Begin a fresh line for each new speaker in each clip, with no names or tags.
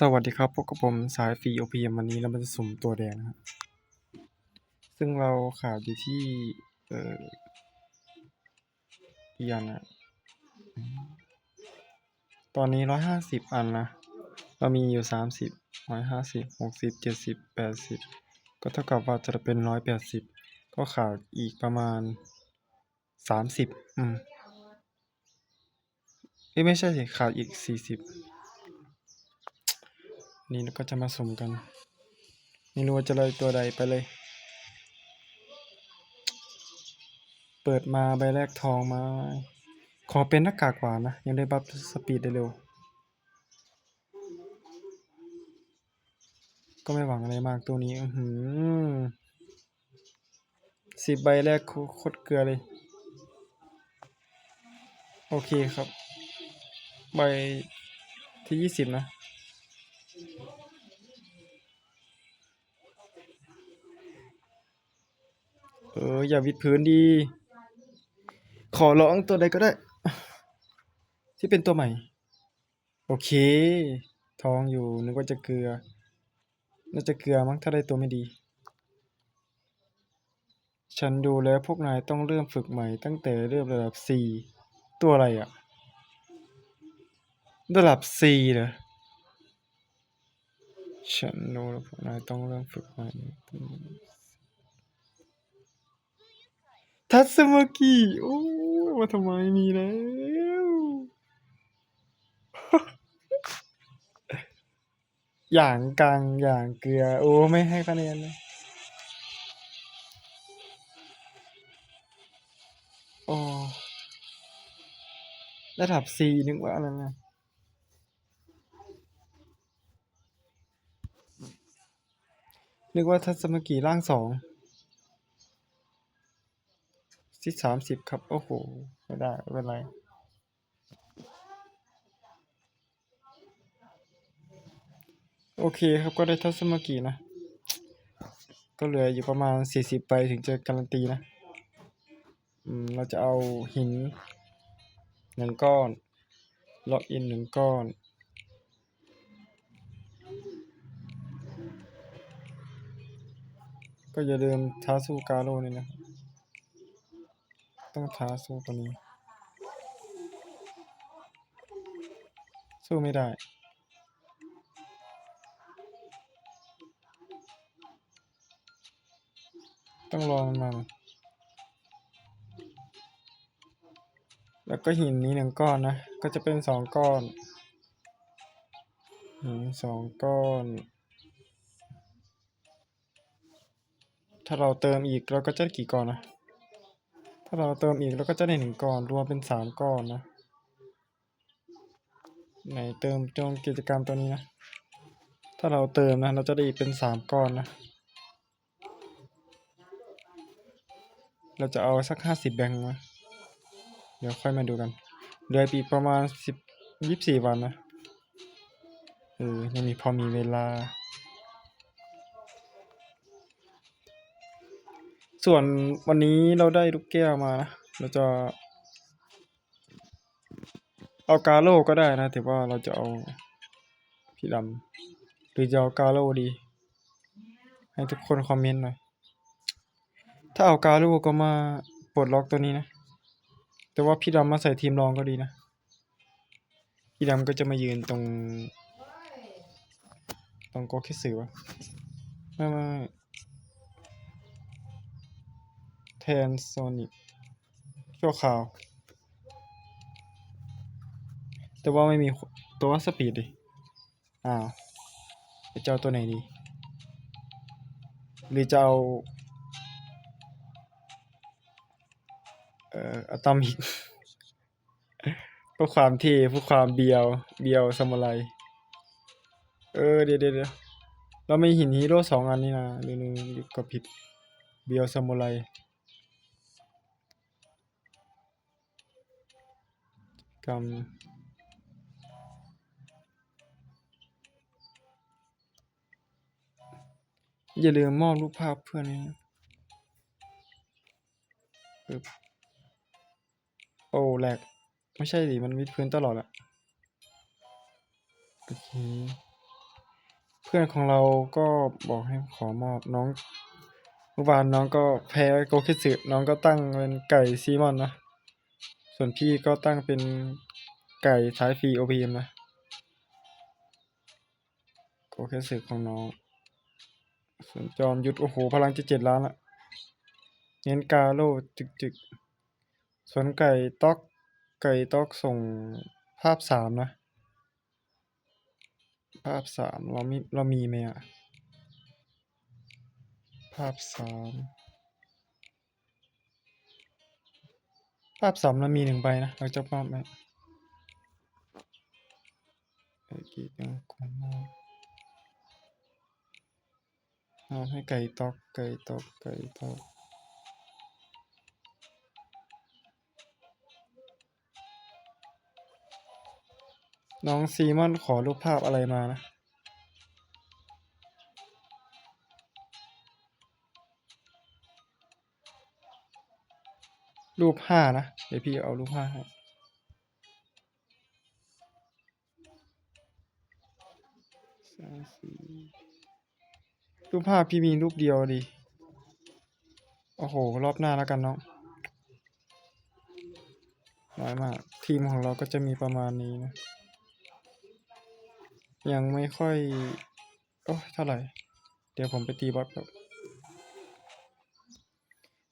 สวัสดีครับพบกับผมสายฟรี OPM วันนี้เรามาจะสุ่มตัวแดงนะครับซึ่งเราขาดอยู่ที่ เอ่อกี่อันนะตอนนี้ร้อยห้าสิบอันนะ เรามีอยู่สามสิบร้อยห้าสิบหกสิบเจ็ดสิบแปดสิบก็เท่ากับว่าจะเป็นร้อยแปดสิบก็ขาดอีกประมาณสามสิบอืมไม่ใช่สิขาดอีกสี่สิบ นี่เราก็จะมาสุ่มกัน ไม่รู้ว่าจะเลยตัวใดไปเลย เปิดมาใบแรกทองมา ขอเป็นหน้ากากหวานนะ ยังได้บัฟสปีดได้เร็ว ก็ไม่หวังอะไรมากตัวนี้ อือหือสิบใบแรกโคตรเกลือเลย โอเคครับ ใบที่ยี่สิบนะ เออ อย่าวิดพื้นดี ขอร้องตัวใดก็ได้ ที่เป็นตัวใหม่ โอเค ทองอยู่นึกว่าจะเกลือ น่าจะเกลือมั้งถ้าได้ตัวไม่ดี ฉันดูแล้วพวกนายต้องเริ่มฝึกใหม่ ตั้งแต่เริ่มระดับสี่ตัวอะไรอะระดับสี่เหรอ ฉันดูแล้วพวกนายต้องเริ่มฝึกใหม่ทัตสึมากิโอ้มาทำไมมีแล้ว อย่างกลางอย่างเกลือ โอ้ ไม่ให้คะแนนเลยโอ้ระดับสีนึกว่าอะไรนะ นึกว่าทัตสึมากิร่างสองที่สามสิบครับ โอ้โห ไม่ได้ ไม่เป็นไรโอเคครับก็ได้ทัศมากินะ ก็เหลืออยู่ประมาณสี่สิบใบถึงจะการันตีนะ อืม เราจะเอาหินหนึ่งก้อน ล็อกอินหนึ่งก้อน ก็อย่าลืมท้าสู้กาโร่นี่นะต้องท้าสู้ตัวนี้ สู้ไม่ได้ต้องรอมันมาแล้วก็หินนี้หนึ่งก้อนนะ ก็จะเป็นสองก้อน หินสองก้อน ถ้าเราเติมอีกเราก็จะได้กี่ก้อนนะ ถ้าเราเติมอีกเราก็จะได้หนึ่งก้อนรวมเป็นสามก้อนนะ ไหนเติมตรงกิจกรรมตัวนี้นะ ถ้าเราเติมนะเราจะได้อีกเป็นสามก้อนนะ เราจะเอาสักห้าสิบแบงค์นะเดี๋ยวค่อยมาดูกันเหลืออีประมาณสิบยี่สิบสี่วันนะ เออยังมีพอมีเวลา ส่วนวันนี้เราได้ลูกแก้วมานะ เราจะ เอากาโลก็ได้นะ แต่ว่าเราจะเอาพี่ดำหรือจะเอากาโลดี ให้ทุกคนคอมเมนต์หน่อย ถ้าเอากาโลก็มาปลดล็อกตัวนี้นะ แต่ว่าพี่ดำมาใส่ทีมรองก็ดีนะ พี่ดำก็จะมายืนตรง ตรงโกคิสึวะไม่ไม่ ทนโซนิกชั่วคราว แต่ว่าไม่มีตัวสปีดดิ อ้าวจะเอาตัวไหนดี หรือจะเอาเอ่ออะตอมิกเพื่อความเท่เพื่อความเบียว เบียวซามูไรเออเดี๋ยวเดี๋ยวเรามีหินฮีโร่สองอันนี่นะลืมลืมก็ผิดเบียวซามูไร กำอย่าลืมมอบรูปภาพเพื่อนนะปึ๊บโอ้แหลก ไม่ใช่ดิ มันวิดพื้นตลอดอะโอเค เพื่อนของเราก็บอกให้ขอมอบน้องเมื่อวานน้องก็แพ้โกคิสึน้องก็ตั้งเป็นไก่ซีมอนนะ ส่วนพี่ก็ตั้งเป็นไก่สายฟรีโอพีมนะโกคิสึของน้อง ส่วนจอมยุทธโอ้โห พลังจะเจ็ดล้านละเน้นกาโลจึกจึกส่วนไก่ต๊อกไก่ต๊อกส่งภาพสามนะ ภาพสามเรามีเรามีไหมอะภาพสาม ภาพสามเรามีหนึ่งใบนะ เราจะมอบไหมไอ้กียังคงมอบมอบให้ไก่ตอกไก่ตอกไก่ตอกน้องซีมอนขอรูปภาพอะไรมานะ รูปห้านะ เดี๋ยวพี่เอารูปห้าให้สามสี่รูปภาพี่มีรูปเดียวดิ โอ้โห รอบหน้าแล้วกันเนาะน้อยมาก ทีมของเราก็จะมีประมาณนี้นะ ยังไม่ค่อย โอ้เท่าไหร่ เดี๋ยวผมไปตีบอสแบบ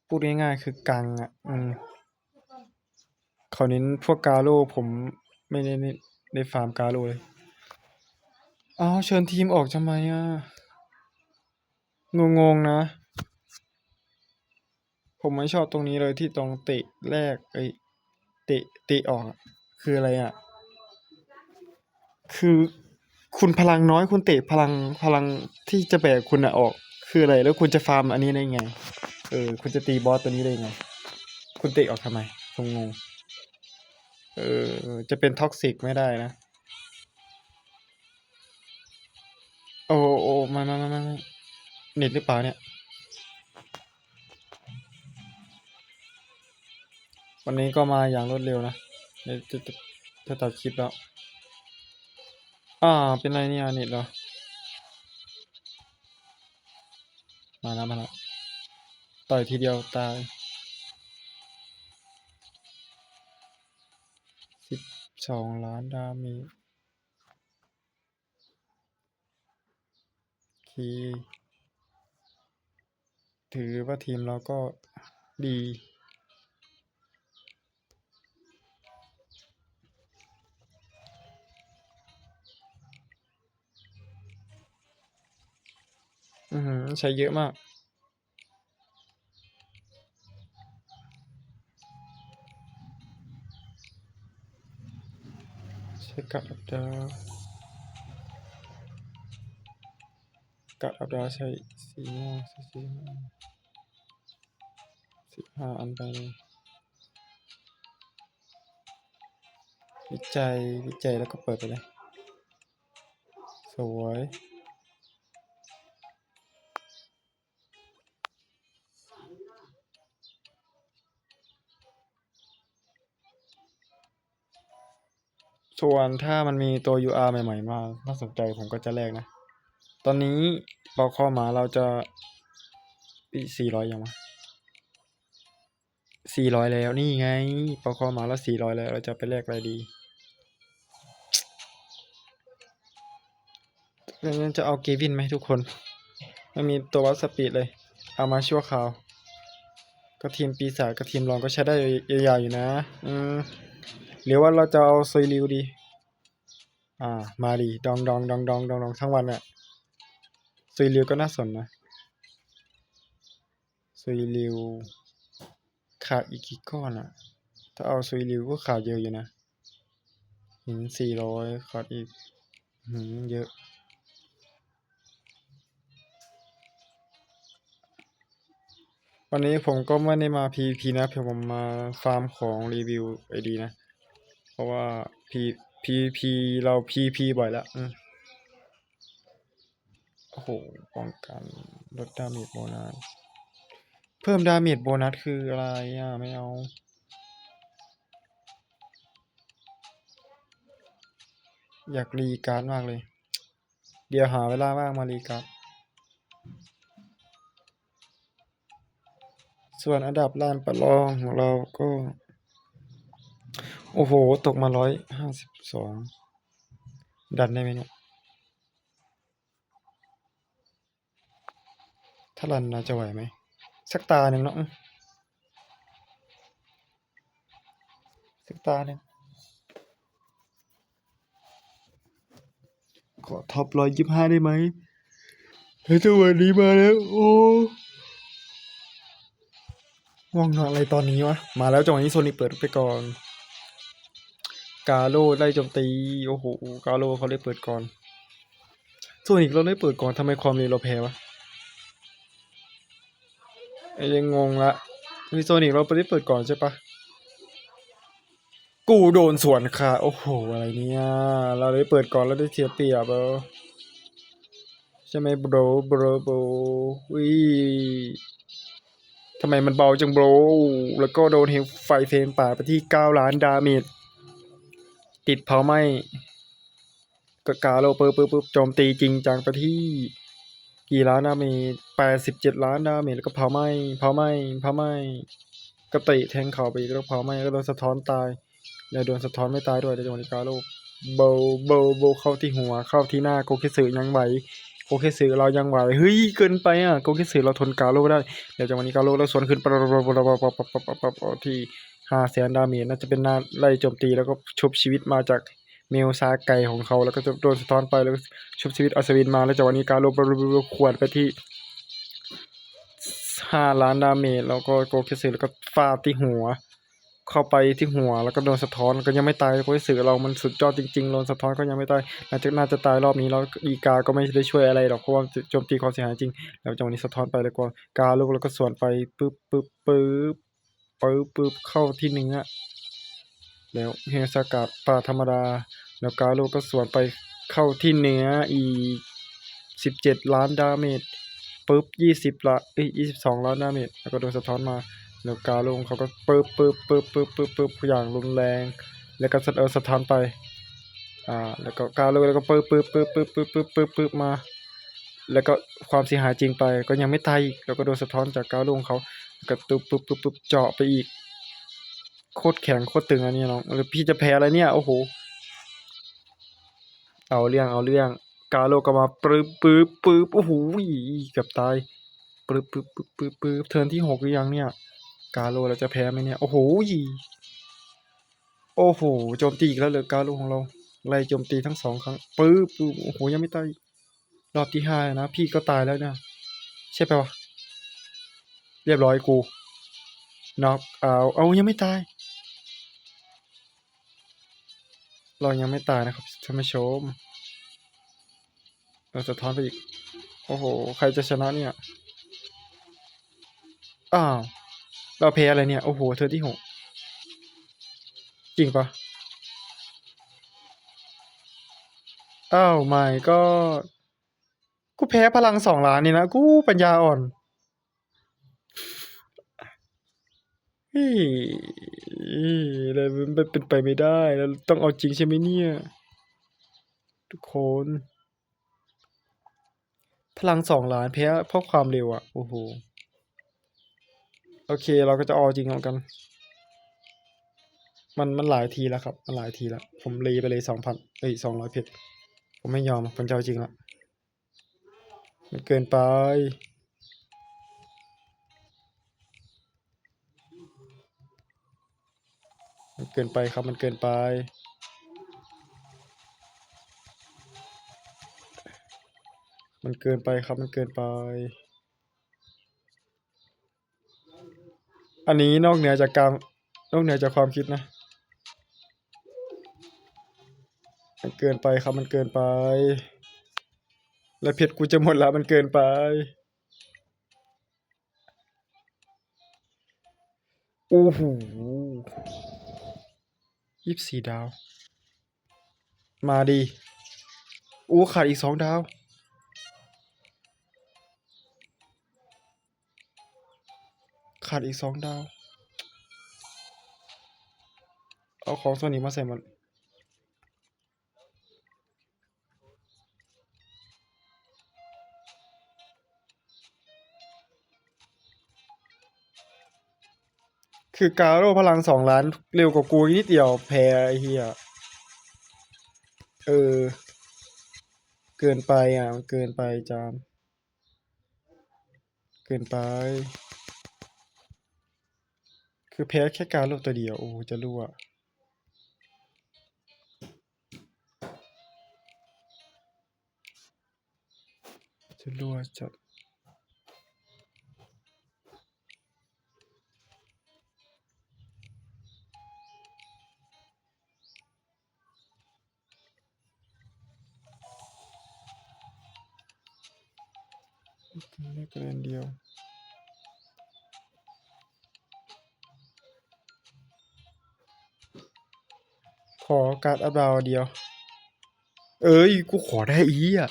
พูดง่ายๆ คือกังอะ อืมเขาเน้นพวกกาโลผมไม่ได้ได้ได้ฟาร์มกาโลเลยอ้าวเชิญทีมออกทำไมอะ งงๆนะ ผมไม่ชอบตรงนี้เลยที่ตรงเตะแรกไอ้เตะเตะออก คืออะไรอะ คือคุณพลังน้อยคุณเตะพลังพลังที่จะแบกคุณอะออก คืออะไรแล้วคุณจะฟาร์มอันนี้ได้ไง ออ คุณจะตีบอสตัวนี้ได้ไง คุณเตะออกทำไมผมงงเออ จะเป็นท็อกซิกไม่ได้นะ โอ้โอ้มามามามาเน็ตหรือเปล่าเนี่ย วันนี้ก็มาอย่างรวดเร็วนะเดี๋ยวจะจะจะตัดคลิปแล้ว อ่า เป็นไรเนี่ยเน็ตเหรอ มาแล้วมาแล้ว ต่อยทีเดียวตายสิบสองล้านดาเมจโอเคถือว่าทีมเราก็ดีอือใช้เยอะมาก ใช้กัดอับดาวกัดอับดาวใช้สีม่วงใช้สีม่วงสิบห้าอันไปเลยวิจัย วิจัยแล้วก็เปิดไปเลย สวย ส่วนถ้ามันมีตัว UR ใหม่ๆ มาน่าสนใจผมก็จะแลกนะ ตอนนี้ปอกคอหมาเราจะปีสี่ร้อยยังวะสี่ร้อยแล้วนี่ไงปอกคอหมาเราสี่ร้อยแล้ว เราจะไปแลกอะไรดีงั้นจะเอาเกวินไหมทุกคนไม่มีตัววัดสปีดเลย เอามาชั่วคราว ก็ทีมปีศาจกับทีมรองก็ใช้ได้ยาวๆอยู่นะ อืม หรือว่าเราจะเอาซุยริวดี อ่า มาดีดองดองดองดองดองดองทั้งวันอะซุยริวก็น่าสนนะซุยริวขาดอีกกี่ก้อนอะถ้าเอาซุยริวก็ขาดเยอะอยู่นะหินสี่ร้อยขาดอีกหืมเยอะวันนี้ผมก็ไม่ได้มา PVP นะเพียงผมมาฟาร์มของรีวิวไอดีนะ เพราะว่า P PVP เรา PP บ่อยแล้วอืมโอ้โหป้องกันลดดาเมจโบนัส เพิ่มดาเมจโบนัสคืออะไรอะ ไม่เอาอยากรีการ์ดมากเลย เดี๋ยวหาเวลาว่างมารีครับส่วนอันดับลานประลองของเราก็ โอ้โห ตกมาร้อยห้าสิบสอง ดันได้ไหมเนี่ย ถ้ารันเราจะไหวไหม สักตาหนึ่งเนาะอื้อสักตาหนึ่งขอท็อปร้อยยี่ห้าได้ไหมเฮ้ยจังหวะนี้มาแล้ว โอ้ง่วงนอนอะไรตอนนี้วะ มาแล้วจังหวะนี้โซนิเปิดไปก่อน กาโลไล่โจมตี โอ้โห กาโลเขาได้เปิดก่อนโซนิกเราได้เปิดก่อนทำไมความเร็วเราแพ้วะไอ้ยังงงละมีโซนิกเราไปได้เปิดก่อนใช่ปะกูโดนสวนค่ะ โอ้โห อะไรเนี่ย เราได้เปิดก่อนแล้วได้เสียเปรียบเออใช่ไหมโบรโบรโบวิทำไมมันเบาจังโบรแล้วก็โดนเฮลไฟเฟรมป่าไปที่เก้าล้านดาเมจ ติดเผาไหม้กกาโลเปอร์ปุ๊บโจมตีจริงจังไปที่กี่ล้านดาเมจแปดสิบเจ็ดล้านดาเมจแล้วก็เผาไหม้เผาไหม้เผาไหม้ก็ติแทงเข่าไปแล้วเผาไหม้ก็โดนสะท้อนตายเดี๋วโดนสะท้อนไม่ตายด้วยแต่จัวโดนกาโลเบโบโบเข้าที่หัวเข้าที่หน้าโกเคสึยังไหวโกเคสึเรายังไหวเฮ้ยเกินไปอะโกเคสึเราทนกาโลได้เดี๋ยวจังหวะนี้กาโลแล้วสวนขึ้นปที่ ห้าแสนดาเมจน่าจะเป็นหน้าไล่โจมตีแล้วก็ชุบชีวิตมาจากเมลซาไก่ของเขาแล้วก็จะโดนสะท้อนไปแล้วก็ชุบชีวิตอัศวินมาแล้วจากวันนี้การลบขวดไปที่ห้าล้านดาเมจแล้วก็โกเคสึแล้วก็ฟาดที่หัว เข้าไปที่หัวแล้วก็โดนสะท้อนก็ยังไม่ตายโกเคสึเรามันสุดยอดจริงๆโดนสะท้อนก็ยังไม่ตายน่าจะน่าจะตายรอบนี้แล้วอีกาก็ไม่ได้ช่วยอะไรหรอกเพราะว่าโจมตีความเสียหายจริง แล้วจากวันนี้สะท้อนไปแล้วก็กาลูกแล้วก็สวนไปปึ๊บปึ๊บปึ๊บ ปึ๊บปึ๊บเข้าที่เนื้อแล้วเฮซากะปลาธรรมดา แล้วกาโลก็สวนไปเข้าที่เนื้ออีกสิบเจ็ดล้านดาเมจปุ๊บยี่สิบละเอ้ยยี่สิบสองล้านดาเมจแล้วก็โดนสะท้อนมา แล้วกาโลเขาก็ปึ๊บปึ๊บปึ๊บปึ๊บปึ๊บปึ๊บอย่างรุนแรง แล้วก็สะเออสะท้อนไปอ่าแล้วก็กาโลแล้วก็ปึ๊บปึ๊บปึ๊บปึ๊บปึ๊บปึ๊บปึ๊บปึ๊บมา แล้วก็ความเสียหายจริงไปก็ยังไม่ตายแล้วก็โดนสะท้อนจากกาโลของเขา แล้วก็ตุ๊บปึ๊บปึ๊บปึ๊บเจาะไปอีก โคตรแข็งโคตรตึงอันนี้น้องแล้วพี่จะแพ้อะไรเนี่ย โอ้โห เอาเรื่องเอาเรื่อง กาโลก็มาปึ๊บปึ๊บปึ๊บโอ้โหเกือบตายปึ๊บปึ๊บปึ๊บปึ๊บปึ๊บเทิร์นที่หกหรือยังเนี่ย กาโลเราจะแพ้ไหมเนี่ย โอ้โหโอ้โหโจมตีอีกแล้วเลยกาโลของเราไล่โจมตีทั้งสองครั้งปึ๊บปึ๊บโอ้โหยังไม่ตายรอบที่ห้านะ พี่ก็ตายแล้วเนี่ยใช่ปะวะ เรียบร้อยกูน็อกเอาเอายังไม่ตาย เรายังไม่ตายนะครับท่านผู้ชม เราจะท้อนไปอีก โอ้โห ใครจะชนะเนี่ย อ้าว เราแพ้อะไรเนี่ย โอ้โห เธอที่หกจริงปะอ้าวไม่ก็ กูแพ้พลังสองล้านนี่นะ กูปัญญาอ่อน เฮ้ยแล้วมันเป็นไปไม่ได้ แล้วต้องเอาจริงใช่ไหมเนี่ย ทุกคน พลังสองล้านแพ้เพราะความเร็วอะโอ้โห โอเคเราก็จะเอาจริงเหมือนกัน มันมันหลายทีแล้วครับ มันหลายทีแล้ว ผมรีไปเลยสองพันเอ้ยสองร้อยเพชรผมไม่ยอมผมจะเอาจริงละมันเกินไป มันเกินไปครับมันเกินไป มันเกินไปครับมันเกินไป อันนี้นอกเหนือจากการนอกเหนือจากความคิดนะ มันเกินไปครับมันเกินไป แล้วเพชรกูจะหมดแล้วมันเกินไป โอ้โหยี่สิบสี่ดาว มาดี โอ้ขาดอีกสองดาว ขาดอีกสองดาว เอาของโซนี้มาใส่มัน คือกาโร่พลังสองล้าน เร็วกว่ากูนิดเดียวแพ้ไอ้เหี้ยเออ เกินไปอะมันเกินไปจามเกินไป คือแพ้แค่การโร่ตัวเดียว โอ้จะรั่วจะรั่วจัด เรียนเดียวขอการ์ดอัพดาวเดียว เอ้ย กูขอได้อีอะ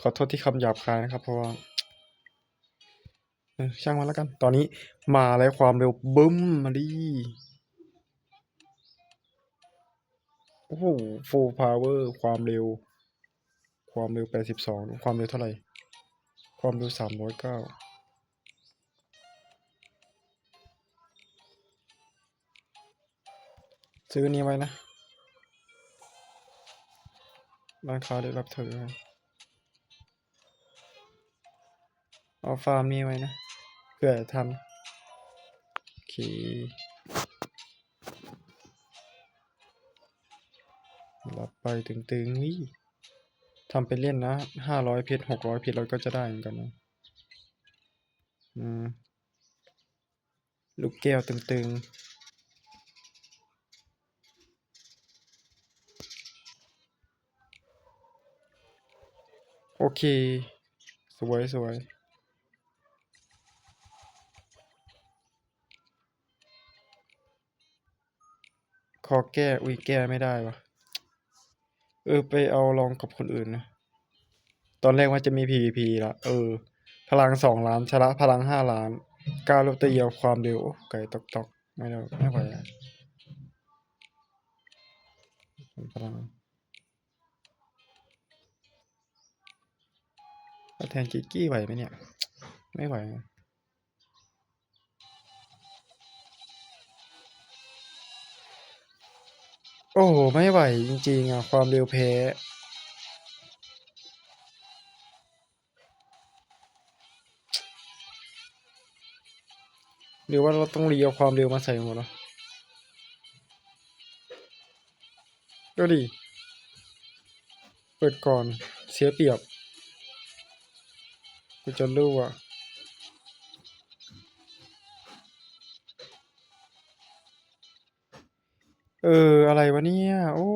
ขอโทษที่คำหยาบคายนะครับ เพราะว่าเออช่างมันแล้วกัน ตอนนี้มาแล้วความเร็วบึ้มมาดิโอ้โห full power ความเร็ว ความเร็ว 82 ความเร็วเท่าไหร่ ความเร็ว309ซื้อนี้ไว้นะร้านค้าได้รับเธอเอาฟาร์มนี้ไว้นะเพื่อทำโอเครับไปตึงๆนี่ ทำไปเล่นนะห้าร้อยเพชรหกร้อยเพชรเราก็จะได้เหมือนกันนะอืมลูกแก้วตึงๆ โอเค สวยสวยขอแก้ อุ้ยแก้ไม่ได้วะ ออ ไปเอาลองกับคนอื่นนะ ตอนแรกว่าจะมี PVP ละเออ พลังสองล้านชนะพลังห้าล้านก้าวลบตะเอียวความเร็วโอ้ไก่ตอกตอกไม่ได้ไม่ไหวอะพลังแทนกิกกี้ไหวไหมเนี่ย ไม่ไหวอะ อ้โห ไม่ไหวจริงๆอะ ความเร็วแพ้หรือว่าเราต้องรีเอาความเร็วมาใส่หมดเหรอก็ดี เปิดก่อนเสียเปรียบ กูจะรู้อะ ออ อะไรวะเนี่ย โอ้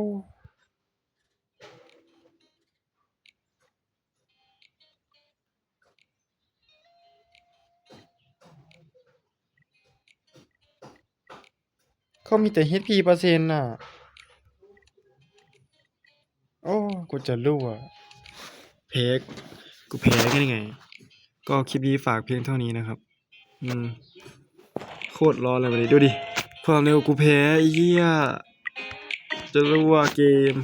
เขามีแต่ HP เปอร์เซ็นต์น่ะ โอ้ กูจะรู้อะเพกกูแพ้กันยังไง ก็คลิปนี้ฝากเพียงเท่านี้นะครับ อืม โคตรร้อนเลยวันนี้ดูดิ ความเร็วกูแพ้ไอ้เหี้ยจะรู้ว่าเกม